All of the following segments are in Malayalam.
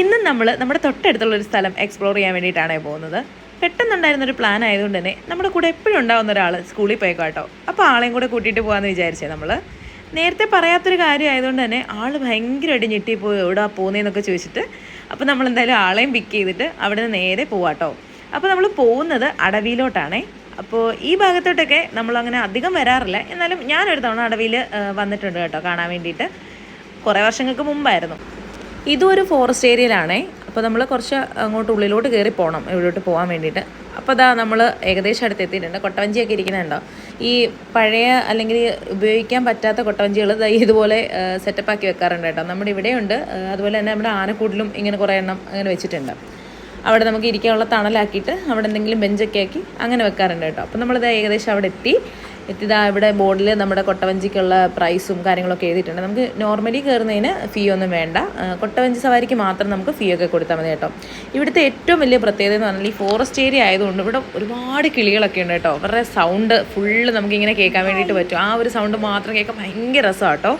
ഇന്നും നമ്മൾ നമ്മുടെ തൊട്ടടുത്തുള്ള ഒരു സ്ഥലം എക്സ്പ്ലോർ ചെയ്യാൻ വേണ്ടിയിട്ടാണ് പോകുന്നത്. പെട്ടെന്നുണ്ടായിരുന്ന ഒരു പ്ലാൻ ആയതുകൊണ്ട് തന്നെ നമ്മുടെ കൂടെ എപ്പോഴും ഉണ്ടാവുന്ന ഒരാൾ സ്കൂളിൽ പോയേക്കോ കേട്ടോ അപ്പോൾ ആളെയും കൂടെ കൂട്ടിയിട്ട് പോകാമെന്ന് വിചാരിച്ചേ നമ്മൾ നേരത്തെ പറയാത്തൊരു കാര്യം ആയതുകൊണ്ട് തന്നെ ആൾ ഭയങ്കരമായിട്ട് ഞെട്ടിപ്പോയി എവിടെ പോകുന്നതെന്നൊക്കെ ചോദിച്ചിട്ട് അപ്പോൾ നമ്മൾ എന്തായാലും ആളെയും പിക്ക് ചെയ്തിട്ട് അവിടെ നിന്ന് നേരെ പോവാട്ടോ അപ്പോൾ നമ്മൾ പോകുന്നത് അടവിയിലോട്ടാണേ. അപ്പോൾ ഈ ഭാഗത്തോട്ടൊക്കെ നമ്മൾ അങ്ങനെ അധികം വരാറില്ല. എന്നാലും ഞാനൊരു തവണ അടവിയിൽ വന്നിട്ടുണ്ട് കേട്ടോ കാണാൻ വേണ്ടിയിട്ട്. കുറേ വർഷങ്ങൾക്ക് മുമ്പായിരുന്നു. ഇതും ഒരു ഫോറസ്റ്റ് ഏരിയയിലാണേ അപ്പോൾ നമ്മൾ കുറച്ച് അങ്ങോട്ട് ഉള്ളിലോട്ട് കയറി പോകണം ഇവിടോട്ട് പോകാൻ വേണ്ടിയിട്ട്. അപ്പോൾ അതാ നമ്മൾ ഏകദേശം അടുത്ത് എത്തിയിട്ടുണ്ട്. കൊട്ടവഞ്ചിയൊക്കെ ഇരിക്കുന്നുണ്ടോ? ഈ പഴയ അല്ലെങ്കിൽ ഉപയോഗിക്കാൻ പറ്റാത്ത കൊട്ടവഞ്ചികൾ ഇതുപോലെ സെറ്റപ്പ് ആക്കി വെക്കാറുണ്ട് കേട്ടോ. നമ്മുടെ ഇവിടെയുണ്ട്. അതുപോലെ തന്നെ നമ്മുടെ ആനക്കൂടിലും ഇങ്ങനെ കുറേ എണ്ണം അങ്ങനെ വെച്ചിട്ടുണ്ട്. അവിടെ നമുക്ക് ഇരിക്കാനുള്ള തണലാക്കിയിട്ട് അവിടെ എന്തെങ്കിലും ബെഞ്ചൊക്കെ ആക്കി അങ്ങനെ വെക്കാറുണ്ട് കേട്ടോ. അപ്പോൾ നമ്മളിത് ഏകദേശം അവിടെ എത്തി. എത്തിയതാ ഇവിടെ ബോർഡിൽ നമ്മുടെ കൊട്ടവഞ്ചിക്കുള്ള പ്രൈസും കാര്യങ്ങളൊക്കെ എഴുതിയിട്ടുണ്ട്. നമുക്ക് നോർമലി കയറുന്നതിന് ഫീ ഒന്നും വേണ്ട. കൊട്ടവഞ്ചി സവാരിക്ക് മാത്രം നമുക്ക് ഫീ ഒക്കെ കൊടുത്താൽ മതി കേട്ടോ. ഇവിടുത്തെ ഏറ്റവും വലിയ പ്രത്യേകത എന്ന് പറഞ്ഞാൽ ഈ ഫോറസ്റ്റ് ഏരിയ ആയതുകൊണ്ട് ഇവിടെ ഒരുപാട് കിളികളൊക്കെ ഉണ്ട് കേട്ടോ. അവരുടെ സൗണ്ട് ഫുള്ള് നമുക്കിങ്ങനെ കേൾക്കാൻ വേണ്ടിയിട്ട് പറ്റും. ആ ഒരു സൗണ്ട് മാത്രം കേൾക്കാൻ ഭയങ്കര രസമാണ് കേട്ടോ.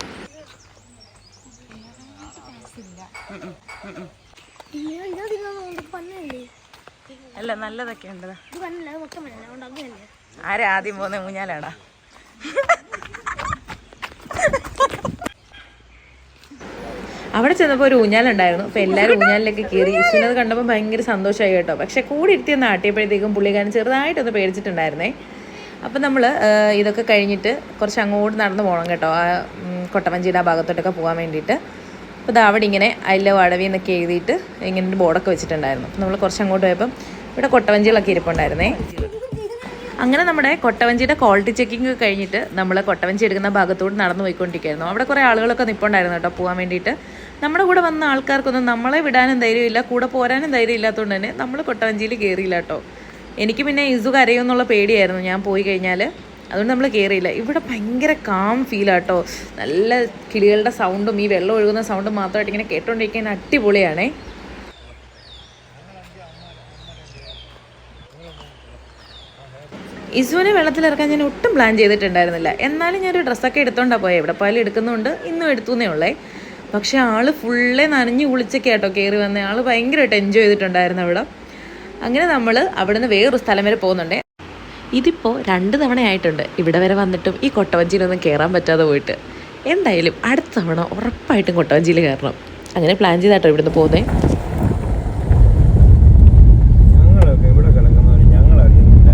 ഇത് അല്ല നല്ലതൊക്കെ ഉണ്ട്. ഇത് പോന്നെ അത് മൊത്തം പന്നല്ല അതുകൊണ്ട് അങ്ങനെയല്ലേ ആരാ ആദ്യം പോകുന്ന ഊഞ്ഞാലാടാ? അവിടെ ചെന്നപ്പോൾ ഒരു ഊഞ്ഞാലുണ്ടായിരുന്നു. അപ്പോൾ എല്ലാവരും ഊഞ്ഞാലിലൊക്കെ കയറി ഈശ്വരനത് കണ്ടപ്പോൾ ഭയങ്കര സന്തോഷമായി കേട്ടോ. പക്ഷെ കൂടി ഇരുത്തിയൊന്ന് ആട്ടിയപ്പോഴത്തേക്കും പുള്ളിക്കാരൻ ചെറുതായിട്ടൊന്ന് പേടിച്ചിട്ടുണ്ടായിരുന്നേ. അപ്പം നമ്മൾ ഇതൊക്കെ കഴിഞ്ഞിട്ട് കുറച്ച് അങ്ങോട്ട് നടന്നു പോകണം കേട്ടോ. ആ കൊട്ടവഞ്ചിയുടെ ആ ഭാഗത്തോട്ടൊക്കെ പോകാൻ വേണ്ടിയിട്ട്. അപ്പോൾ ദാ അവിടെ ഇങ്ങനെ അയില അടവി എന്നൊക്കെ എഴുതിയിട്ട് ഇങ്ങനെ ഒരു ബോർഡൊക്കെ വെച്ചിട്ടുണ്ടായിരുന്നു. നമ്മൾ കുറച്ച് അങ്ങോട്ട് പോയപ്പം ഇവിടെ കൊട്ടവഞ്ചികളൊക്കെ ഇരിപ്പുണ്ടായിരുന്നേ. അങ്ങനെ നമ്മുടെ കൊട്ടവഞ്ചിയുടെ ക്വാളിറ്റി ചെക്കിംഗ് കഴിഞ്ഞിട്ട് നമ്മൾ കൊട്ടവഞ്ചി എടുക്കുന്ന ഭാഗത്തോട് നടന്നു പോയിക്കൊണ്ടിരിക്കുകയായിരുന്നു. അവിടെ കുറേ ആളുകളൊക്കെ നിൽപ്പുണ്ടായിരുന്നു കേട്ടോ പോകാൻ വേണ്ടിയിട്ട്. നമ്മുടെ കൂടെ വന്ന ആൾക്കാർക്കൊന്നും നമ്മളെ വിടാനും ധൈര്യമില്ല കൂടെ പോരാനും ധൈര്യം ഇല്ലാത്തതുകൊണ്ട് തന്നെ നമ്മൾ കൊട്ടവഞ്ചിയിൽ കയറിയില്ല കേട്ടോ. എനിക്ക് പിന്നെ ഇസു കരയുമെന്നുള്ള പേടിയായിരുന്നു ഞാൻ പോയി കഴിഞ്ഞാൽ അതുകൊണ്ട് നമ്മൾ കയറിയില്ല ഇവിടെ ഭയങ്കര കാം ഫീലാട്ടോ നല്ല കിളികളുടെ സൗണ്ടും ഈ വെള്ളം ഒഴുകുന്ന സൗണ്ടും മാത്രമായിട്ട് ഇങ്ങനെ കേട്ടോണ്ടിരിക്കാൻ അടിപൊളിയാണേ. ഇസുവിനെ വെള്ളത്തിലിറക്കാൻ ഞാൻ ഒട്ടും പ്ലാൻ ചെയ്തിട്ടുണ്ടായിരുന്നില്ല. എന്നാലും ഞാനൊരു ഡ്രസ്സൊക്കെ എടുത്തോണ്ടാണ് പോയത് എവിടെ പോയാലും എടുക്കുന്നുണ്ട് ഇന്നും എടുത്തുന്നേ ഉള്ളേ. പക്ഷെ ആൾ ഫുള്ളേ നനഞ്ഞു കുളിച്ചൊക്കെ ആട്ടോ കയറി വന്നേ. ആൾ ഭയങ്കരമായിട്ട് എൻജോയ് ചെയ്തിട്ടുണ്ടായിരുന്നു അവിടെ. അങ്ങനെ നമ്മൾ അവിടുന്ന് വേറൊരു സ്ഥലം വരെ പോകുന്നുണ്ട്. ഇതിപ്പോൾ രണ്ട് തവണയായിട്ടുണ്ട്. ഇവിടെ വരെ വന്നിട്ടും ഈ കൊട്ടവഞ്ചിയിലൊന്നും കയറാൻ പറ്റാതെ പോയിട്ട്. എന്തായാലും അടുത്ത തവണ ഉറപ്പായിട്ടും കൊട്ടവഞ്ചിയിൽ കയറണം അങ്ങനെ പ്ലാൻ ചെയ്താട്ടോ ഇവിടുന്ന് പോകുന്നേ ഞങ്ങളൊക്കെ ഇവിടെ കിടക്കുന്നവർ ഞങ്ങൾ അറിയുന്നില്ല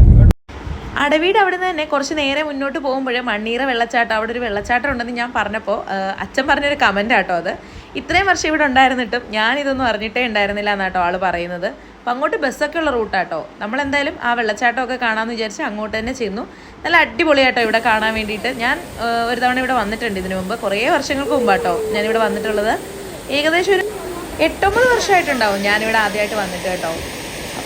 അടവീട് അവിടെ നിന്ന് തന്നെ കുറച്ച് നേരെ മുന്നോട്ട് പോകുമ്പോഴേ മണ്ണീറ വെള്ളച്ചാട്ടം അവിടെ ഒരു വെള്ളച്ചാട്ടം ഉണ്ടെന്ന് ഞാൻ പറഞ്ഞപ്പോൾ അച്ഛൻ പറഞ്ഞൊരു കമന്റ് ആട്ടോ അത്. ഇത്രയും വർഷം ഇവിടെ ഉണ്ടായിരുന്നിട്ടും ഞാൻ ഇതൊന്നും അറിഞ്ഞിട്ടേ ഉണ്ടായിരുന്നില്ല എന്നാട്ടോ ആൾ പറയുന്നത്. അപ്പം അങ്ങോട്ട് ബസ്സൊക്കെ ഉള്ള റൂട്ടാട്ടോ. നമ്മളെന്തായാലും ആ വെള്ളച്ചാട്ടമൊക്കെ കാണാമെന്ന് വിചാരിച്ച് അങ്ങോട്ട് തന്നെ ചെന്നു. നല്ല അടിപൊളിയാട്ടോ ഇവിടെ കാണാൻ വേണ്ടിയിട്ട്. ഞാൻ ഒരു തവണ ഇവിടെ വന്നിട്ടുണ്ട് ഇതിനു മുമ്പ്. കുറേ വർഷങ്ങൾക്ക് മുമ്പാട്ടോ ഞാനിവിടെ വന്നിട്ടുള്ളത്. ഏകദേശം ഒരു എട്ടൊമ്പത് വർഷമായിട്ടുണ്ടാവും ഞാനിവിടെ ആദ്യമായിട്ട് വന്നിട്ട് കേട്ടോ.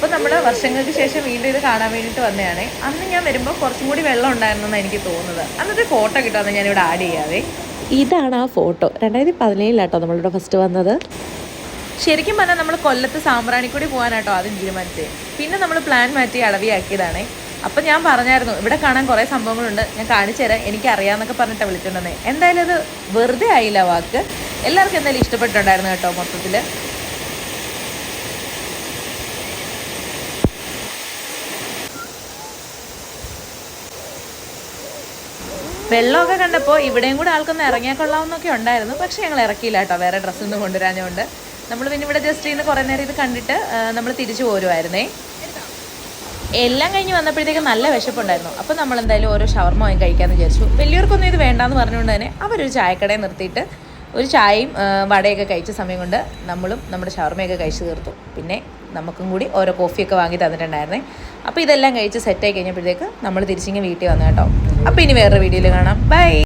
അപ്പോൾ നമ്മൾ വർഷങ്ങൾക്ക് ശേഷം വീണ്ടും ഇത് കാണാൻ വേണ്ടിയിട്ട് വന്നതാണ്. അന്ന് ഞാൻ വരുമ്പോൾ കുറച്ചും കൂടി വെള്ളം ഉണ്ടായിരുന്നെന്ന് എനിക്ക് തോന്നുന്നത്. അന്നത്തെ ഫോട്ടോ കിട്ടാമെന്ന് ഞാൻ ഇവിടെ ആഡ് ചെയ്യാവേ. ഇതാണ് ആ ഫോട്ടോ രണ്ടായിരത്തി പതിനേഴിലാട്ടോ നമ്മളിവിടെ ഫസ്റ്റ് വന്നത്. ശരിക്കും പറഞ്ഞാൽ നമ്മൾ കൊല്ലത്ത് സാമ്പ്രാണിക്കൂടി പോകാനാട്ടോ ആദ്യം തീരുമാനിച്ചത് പിന്നെ നമ്മൾ പ്ലാൻ മാറ്റി അളവിയാക്കിയതാണ് അപ്പം ഞാൻ പറഞ്ഞായിരുന്നു ഇവിടെ കാണാൻ കുറേ സംഭവങ്ങളുണ്ട്. ഞാൻ കാണിച്ചു തരാം എനിക്ക് പറഞ്ഞിട്ട് പറഞ്ഞിട്ടാണ് വിളിച്ചിട്ടുണ്ടെന്നേ എന്തായാലും അത് വെറുതെ ആയില്ല വാക്ക്. എല്ലാവർക്കും എന്തായാലും ഇഷ്ടപ്പെട്ടിട്ടുണ്ടായിരുന്നു കേട്ടോ മൊത്തത്തിൽ വെള്ളമൊക്കെ കണ്ടപ്പോൾ ഇവിടെയും കൂടെ ആൾക്കൊന്ന് ഇറങ്ങിയാൽ കൊള്ളാമെന്നൊക്കെ ഉണ്ടായിരുന്നു. പക്ഷേ ഞങ്ങൾ ഇറക്കിയില്ല കേട്ടോ. വേറെ ഡ്രസ്സൊന്നും കൊണ്ടുവരാഞ്ഞുകൊണ്ട് നമ്മൾ പിന്നെ ഇവിടെ ജസ്റ്റ് ഇന്ന് കുറേ നേരം ഇത് കണ്ടിട്ട് നമ്മൾ തിരിച്ചു പോരുമായിരുന്നേ എല്ലാം കഴിഞ്ഞ് വന്നപ്പോഴത്തേക്ക് നല്ല വിശപ്പുണ്ടായിരുന്നു. അപ്പോൾ നമ്മൾ എന്തായാലും ഓരോ ഷവർമ വാങ്ങി കഴിക്കാമെന്ന് വിചാരിച്ചു. വലിയവർക്കൊന്നും ഇത് വേണ്ടാന്ന് പറഞ്ഞുകൊണ്ട് തന്നെ അവരൊരു ചായക്കടയിൽ നിർത്തിയിട്ട് ഒരു ചായയും വടയൊക്കെ കഴിച്ച സമയം കൊണ്ട് നമ്മളും നമ്മുടെ ഷവർമയൊക്കെ കഴിച്ചു തീർത്തു. പിന്നെ നമുക്കും കൂടി ഓരോ കോഫിയൊക്കെ വാങ്ങി തന്നിട്ടുണ്ടായിരുന്നേ. അപ്പോൾ ഇതെല്ലാം കഴിച്ച് സെറ്റായി കഴിഞ്ഞപ്പോഴത്തേക്ക് നമ്മൾ തിരിച്ചിങ്ങനെ വീട്ടിൽ വന്നു കേട്ടോ. അപ്പോൾ ഇനി വേറൊരു വീഡിയോയിൽ കാണാം. ബൈ